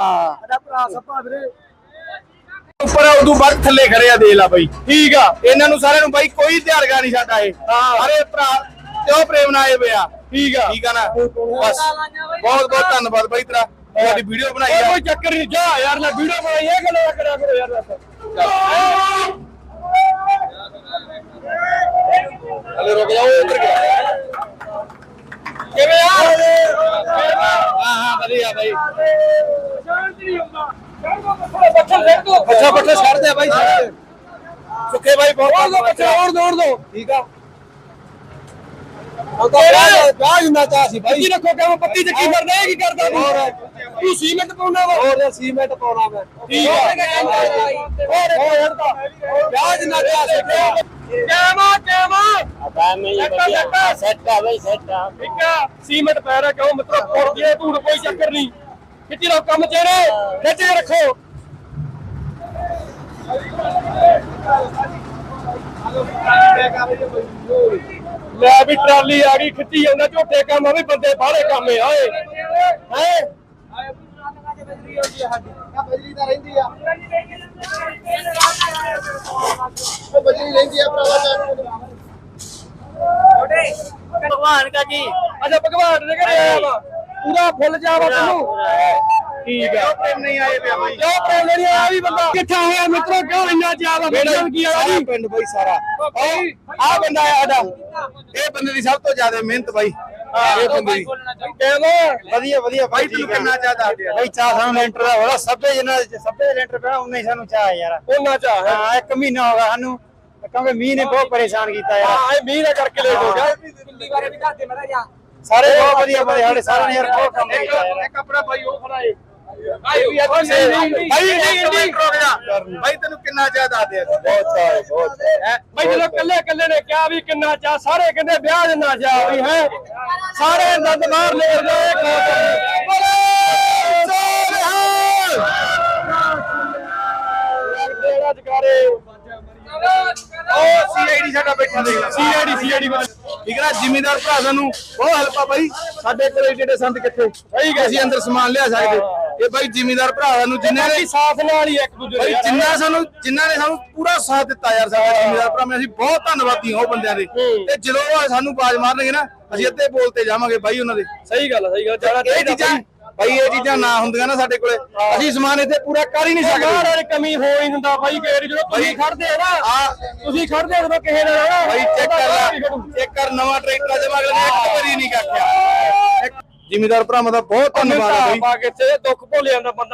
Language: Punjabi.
ਸਾਡਾ ਭਰਾ ਸੱਪਾ ਵੀਰੇ। ਉੱਪਰ ਆ, ਉਦੋਂ ਵੱਧ ਥੱਲੇ ਖੜੇ ਆ ਦੇ ਲਾ ਬਾਈ। ਠੀਕ ਆ। ਇਹਨਾਂ ਨੂੰ ਸਾਰਿਆਂ ਨੂੰ ਬਾਈ ਕੋਈ ਧਿਆਰਗਾ ਨਹੀਂ ਸਾਡਾ ਇਹ। ਸਾਰੇ ਭਰਾ ਕਿਉਂ ਪ੍ਰੇਮ ਨਾਲ ਆਏ ਪਿਆ ਠੀਕ ਆ। ਠੀਕ ਆ ਨਾ। ਬਸ। ਬਹੁਤ ਬਹੁਤ ਧੰਨਵਾਦ ਬਾਈ ਤੇਰਾ। ਤੁਹਾਡੀ ਵੀਡੀਓ ਬਣਾਈ ਆ। ਕੋਈ ਚੱਕਰ ਨਹੀਂ। ਜਾ ਯਾਰ ਨਾ ਵੀਡੀਓ ਬਣਾਈ ਇਹ ਗੱਲ ਕਰਿਆ ਕਰੋ ਯਾਰ ਹਲੇ ਰੁਕ ਜਾਓ ਗਿਆ। ਕਿਵੇਂ ਆ? ਹਾਂ ਹਾਂ। ਵਧੀਆ ਬਾਈ। ਅੱਛਾ ਬੱਠੇ ਛੱਡ ਦੇ ਬਾਈ ਛੱਡ ਦੇ। ਸੁੱਕੇ ਬਾਈ ਬਹੁਤ ਦੋ ਬੱਚੇ ਹੋਰ ਦੋ ਹੋਰ ਦੋ। ਠੀਕ ਆ। ਉਹ ਤਾਂ ਵਿਆਹ ਹੁੰਦਾ ਚਾਹ ਸੀ ਬਾਈ। ਰੱਖੋ ਕਿਵੇਂ ਪੱਤੀ ਚ ਕੀ ਕਰਦਾ ਇਹ ਕੀ ਕਰਦਾ ਤੂੰ? ਤੂੰ ਸੀਮੈਂਟ ਪਾਉਣਾ ਵਾ। ਹੋਰ ਸੀਮੈਂਟ ਪਾਉਣਾ ਮੈਂ। ਠੀਕ ਆ। ਹੋਰ ਹੋਰ ਹੜਦਾ ਵਿਆਹ ਜਿੰਨਾ ਚਾਹ ਸੀ ਕਿਵੇਂ ਕਿਵੇਂ ਸੈੱਟ ਆ ਬਈ ਸੈੱਟ ਆ। ਠੀਕ ਆ। ਸੀਮੈਂਟ ਪੈ ਰਿਹਾ ਕਿਉਂ? ਮਿੱਤਰੋ ਪੁੱਟ ਜੇ ਧੂੜ ਕੋਈ ਚੱਕਰ ਨਹੀਂ। ਖਿੱਚੀ ਲਓ ਕੰਮ ਚਿਹਰੇ ਖਿੱਚ ਕੇ ਰੱਖੋ। ਲੈ ਵੀ ਟਰਾਲੀ ਆ ਗਈ ਖਿੱਚੀ ਜਾਂਦਾ। ਝੋਟੇ ਕੰਮ ਆ ਵੀ ਬੰਦੇ ਬਾਹਲੇ ਕੰਮ ਆਏ ਹੈ? ਬਜਰੀ ਤਾਂ ਰਹਿੰਦੀ ਆ ਬਜਰੀ ਰਹਿੰਦੀ ਆ ਭਰਾਵਾ ਭਗਵਾਨ ਕਾ ਜੀ। ਅੱਛਾ ਭਗਵਾਨ ਦੇ ਘਰੇ ਆਇਆ ਵਾ। ਪੂਰਾ ਫੁੱਲ ਜਾਵਾ ਤੈਨੂੰ। ਠੀਕ ਆ। ਪ੍ਰੇਮ ਨਹੀਂ ਆਏ ਪਿਆ ਬਾਈ। ਕਿਉਂ ਪ੍ਰੇਮ ਨਹੀਂ ਆਇਆ ਵੀ ਬੰਦਾ। ਕਿੱਥਾ ਹੋਇਆ ਮਿੱਤਰੋ ਕਿਉਂ ਇੰਨਾ ਜਾਵਾ ਬੰਦਾ ਕੀ ਆ ਜੀ? ਪਿੰਡ ਬਾਈ ਸਾਰਾ। ਆ ਬੰਦਾ ਆ ਸਾਡਾ। ਇਹ ਬੰਦੇ ਦੀ ਸਭ ਤੋਂ ਜ਼ਿਆਦਾ ਮਿਹਨਤ ਬਾਈ। ਇਹ ਬੰਦੇ ਦੀ। ਕਿਵੇਂ ਵਧੀਆ ਵਧੀਆ ਬਾਈ ਤੈਨੂੰ ਕਿੰਨਾ ਚਾਹਦਾ ਬਾਈ ਚਾਹ ਸਾਨੂੰ ਲੈਂਟਰ ਦਾ ਹੋਣਾ ਸਭੇ ਜਿੰਨਾ ਸਭੇ ਲੈਂਟਰ ਪਿਆ ਉਨਾ ਹੀ ਸਾਨੂੰ ਚਾਹ ਯਾਰ। ਉਹਨਾਂ ਚਾ ਹੈ। ਹਾਂ ਇੱਕ ਮਹੀਨਾ ਹੋ ਗਿਆ ਸਾਨੂੰ। ਕਿਉਂਕਿ ਮੀਂਹ ਨੇ ਬਹੁਤ ਪਰੇਸ਼ਾਨ ਕੀਤਾ ਯਾਰ। ਹਾਂ ਇਹ ਮੀਂਹ ਦਾ ਕਰਕੇ ਲੇਟ ਹੋ ਗਿਆ। ਸਾਰੇ ਬਹੁਤ ਵਧੀਆ ਬੜੇ ਸਾਡੇ ਸਾਰਿਆਂ ਨੇ ਯਾਰ ਬਹੁਤ ਕੰਮ ਕੀਤਾ ਯਾਰ। ਇੱਕ ਆਪਣਾ ਭਾਈ ਉਹ ਖੜਾ ਏ। ਭਾਈ ਵੀ ਨਹੀਂ ਭਾਈ ਨਹੀਂ ਰੁਕ ਜਾ। ਬਾਈ ਤੈਨੂੰ ਕਿੰਨਾ ਚਾਹ ਦੱਸ ਦੇ ਬਹੁਤ ਚਾਹ ਬਹੁਤ ਭਾਈ ਜਦੋਂ ਕੱਲੇ ਕੱਲੇ ਨੇ ਕਿਹਾ ਵੀ ਕਿੰਨਾ ਚਾ ਸਾਰੇ ਕਹਿੰਦੇ ਵਿਆਹ ਜਿੰਨਾ ਚਾ ਵੀ ਹੈ। ਸਾਰੇ ਨੰਦ ਮਾਰ ਲੈ ਗਏ ਸੀਆਈਡੀ ਸਾਡਾ ਬੈਠਾ ਦੇਖ ਲੈ। ਸੀਆਈਡੀ ਸੀਆਈਡੀ ਠੀਕ ਹੈ ਨਾ ਜ਼ਿਮੀਦਾਰ ਭਰਾ ਸਾਨੂੰ ਬਹੁਤ ਹੈਲਪ ਆ ਬਾਈ। ਸਾਡੇ ਕੋਲ ਜਿਹੜੇ ਸੰਤ ਕਿੱਥੇ ਸਹੀ ਗਏ ਅਸੀਂ ਅੰਦਰ ਸਮਾਨ ਲਿਆ ਸਕਦੇ। ਇਹ ਬਾਈ ਜ਼ਿਮੀਦਾਰ ਭਰਾ ਸਾਨੂੰ ਜਿਨ੍ਹਾਂ ਨੇ ਬਾਕੀ ਸਾਥ ਨਾਲ ਹੀ ਇੱਕ ਦੂਜੇ ਬਾਈ। ਜਿੰਨਾ ਸਾਨੂੰ ਜਿਨ੍ਹਾਂ ਨੇ ਸਾਨੂੰ ਪੂਰਾ ਸਾਥ ਦਿੱਤਾ ਯਾਰ ਸਾਡੇ ਜ਼ਿਮੀਦਾਰ ਭਰਾ। ਮੈਂ ਅਸੀਂ ਬਹੁਤ ਧੰਨਵਾਦੀ ਹਾਂ ਉਹ ਬੰਦਿਆਂ ਦੇ। ਤੇ ਜਦੋਂ ਸਾਨੂੰ ਬਾਜ ਮਾਰਨਗੇ ਨਾ ਅਸੀਂ ਅੱਧੇ ਬੋਲ ਤੇ ਜਾਵਾਂਗੇ ਬਾਈ ਉਹਨਾਂ ਦੇ। ਸਹੀ ਗੱਲ ਸਹੀ ਗੱਲ ਜਾਣਾ ਇਹ ਚੀਜ਼ਾਂ ਬਾਈ ਇਹ ਚੀਜ਼ਾਂ ਨਾ ਹੁੰਦੀਆਂ ਨਾ ਸਾਡੇ ਕੋਲੇ। ਅਸੀਂ ਸਮਾਨ ਇੱਥੇ ਪੂਰਾ ਕਰ ਹੀ ਨਹੀਂ ਸਕਦੇ। ਵਾਲੀ ਕਮੀ ਹੋ ਹੀ ਹੁੰਦਾ ਬਾਈ ਵਾਰੀ ਜਦੋਂ ਤੁਸੀਂ ਖੜਦੇ ਹੋ ਨਾ ਆ। ਤੁਸੀਂ ਖੜਦੇ ਹੋ ਕਿਸੇ ਨਾਲ ਨਾ ਬਾਈ ਚੈੱਕ ਕਰ ਲੈ। ਚੈੱਕ ਕਰ ਨਵਾਂ ਟਰੈਕਟਰ ਦੇ ਮਗਰ ਨੇ ਇੱਕ ਵਾਰੀ ਨਹੀਂ ਕੱਟਿਆ ਜ਼ਿਮੀਦਾਰ ਭਰਾਵਾਂ ਦਾ ਬਹੁਤ ਧੰਨਵਾਦ ਹੈ ਬਾਈ। ਪਾ ਕੇ ਤੇ ਦੁੱਖ ਭੁੱਲ ਜਾਂਦਾ ਬੰਦਾ।